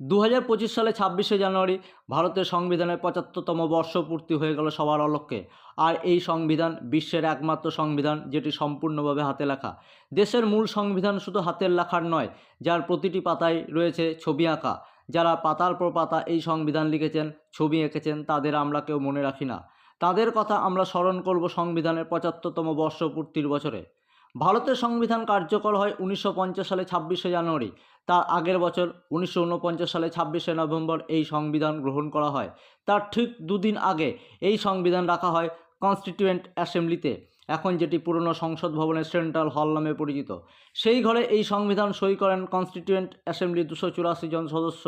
দু হাজার পঁচিশ সালে ছাব্বিশে জানুয়ারি ভারতের সংবিধানের পঁচাত্তরতম বর্ষপূর্তি হয়ে গেল সবার অলক্ষ্যে। আর এই সংবিধান বিশ্বের একমাত্র সংবিধান যেটি সম্পূর্ণভাবে হাতে লেখা। দেশের মূল সংবিধান শুধু হাতের লেখার নয়, যার প্রতিটি পাতায় রয়েছে ছবি আঁকা। যারা পাতার পর পাতা এই সংবিধান লিখেছেন, ছবি এঁকেছেন, তাদের আমরা কেউ মনে রাখি না। তাদের কথা আমরা স্মরণ করব সংবিধানের পঁচাত্তরতম বর্ষপূর্তির বছরে। ভারতের সংবিধান কার্যকর হয় উনিশশো পঞ্চাশ সালে ছাব্বিশে জানুয়ারি। তার আগের বছর উনিশশো উনপঞ্চাশ সালে ছাব্বিশে নভেম্বর এই সংবিধান গ্রহণ করা হয়। তার ঠিক দুদিন আগে এই সংবিধান রাখা হয় কনস্টিটিউয়েন্ট অ্যাসেম্বলিতে। এখন যেটি পুরনো সংসদ ভবনের সেন্ট্রাল হল নামে পরিচিত। সেই ঘরে এই সংবিধান সই করেন কনস্টিটিউয়েন্ট অ্যাসেম্বলির দুশো জন সদস্য।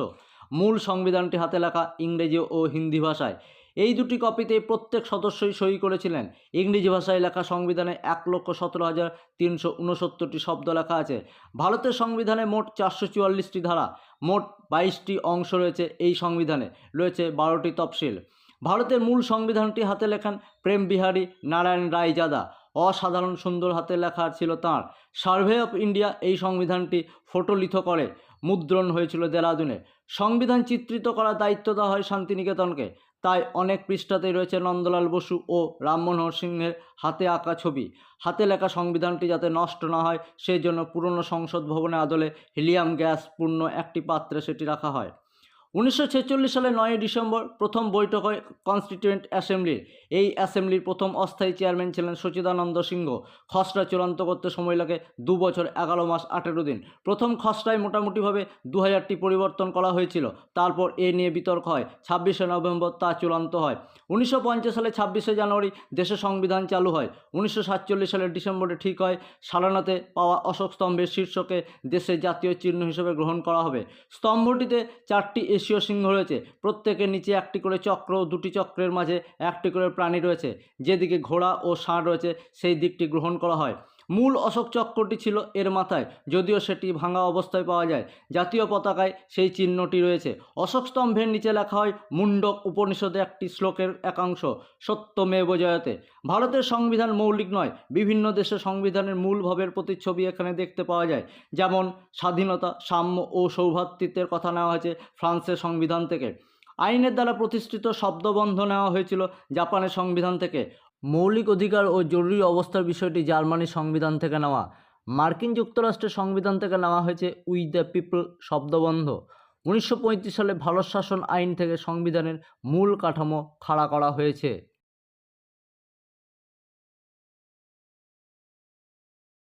মূল সংবিধানটি হাতে লেখা ইংরেজি ও হিন্দি ভাষায়। এই দুটি কপিতে প্রত্যেক সদস্যই সই করেছিলেন। ইংরেজি ভাষায় লেখা সংবিধানে এক লক্ষ সতেরো হাজার তিনশো উনসত্তরটি শব্দ লেখা আছে। ভারতের সংবিধানে মোট চারশো চুয়াল্লিশটি ধারা, মোট বাইশটি অংশ রয়েছে এই সংবিধানে, রয়েছে বারোটি তফসিল। ভারতের মূল সংবিধানটি হাতে লেখান প্রেম বিহারী নারায়ণ রায়জাদা। অসাধারণ সুন্দর হাতে লেখা ছিল তাঁর। সার্ভে অফ ইন্ডিয়া এই সংবিধানটি ফটোলিথ করে, মুদ্রণ হয়েছিল দেরাদুনে। সংবিধান চিত্রিত করার দায়িত্ব দেওয়া হয় শান্তিনিকেতনকে। তাই অনেক পৃষ্ঠাতেই রয়েছে নন্দলাল বসু ও রামমনোহর সিংহের হাতে আঁকা ছবি। হাতে লেখা সংবিধানটি যাতে নষ্ট না হয়, সেই জন্য পুরনো সংসদ ভবনে আদলে হিলিয়াম গ্যাস পূর্ণ একটি পাত্রে সেটি রাখা হয়। উনিশশো ছেচল্লিশ সালে নয় ডিসেম্বর প্রথম বৈঠক হয় কনস্টিটিউয়েন্ট অ্যাসেম্বলির। এই অ্যাসেম্বলির প্রথম অস্থায়ী চেয়ারম্যান ছিলেন সচিদানন্দ সিংহ। খসড়া চূড়ান্ত করতে সময় লাগে দু বছর এগারো মাস আঠেরো দিন। প্রথম খসড়ায় মোটামুটিভাবে দু হাজারটি পরিবর্তন করা হয়েছিল। তারপর এ নিয়ে বিতর্ক হয়। ছাব্বিশে নভেম্বর তা চূড়ান্ত হয়। উনিশশো পঞ্চাশ সালে ছাব্বিশে জানুয়ারি দেশে সংবিধান চালু হয়। উনিশশো সাতচল্লিশ সালের ডিসেম্বরে ঠিক হয় সালানাতে পাওয়া অশোক স্তম্ভের শীর্ষকে দেশের জাতীয় চিহ্ন হিসেবে গ্রহণ করা হবে। স্তম্ভটিতে চারটি এশীয় সিংহ রয়েছে। প্রত্যেকের নিচে একটি করে চক্র ও দুটি চক্রের মাঝে একটি করে প্রাণী রয়েছে। যেদিকে ঘোড়া ও ষাঁড় রয়েছে, সেই দিকটি গ্রহণ করা হয়। মূল অশোক চক্রটি ছিল এর মাথায়, যদিও সেটি ভাঙা অবস্থায় পাওয়া যায়। জাতীয় পতাকায় সেই চিহ্নটি রয়েছে। অশোক স্তম্ভের নিচে লেখা হয় মুন্ডক উপনিষদে একটি শ্লোকের একাংশ, সত্যমেব জয়তে। ভারতের সংবিধান মৌলিক নয়, বিভিন্ন দেশের সংবিধানের মূল ভাবের প্রতিচ্ছবি এখানে দেখতে পাওয়া যায়। যেমন, স্বাধীনতা, সাম্য ও সৌভ্রাতৃত্বের কথা নেওয়া হয়েছে ফ্রান্সের সংবিধান থেকে। আইনের দ্বারা প্রতিষ্ঠিত শব্দবন্ধ নেওয়া হয়েছিল জাপানের সংবিধান থেকে। মৌলিক অধিকার ও জরুরি অবস্থার বিষয়টি জার্মানির সংবিধান থেকে নেওয়া। মার্কিন যুক্তরাষ্ট্রের সংবিধান থেকে নেওয়া হয়েছে উই দ্য পিপল শব্দবন্ধ। উনিশশো পঁয়ত্রিশ সালে ভারত শাসন আইন থেকে সংবিধানের মূল কাঠামো খাড়া করা হয়েছে।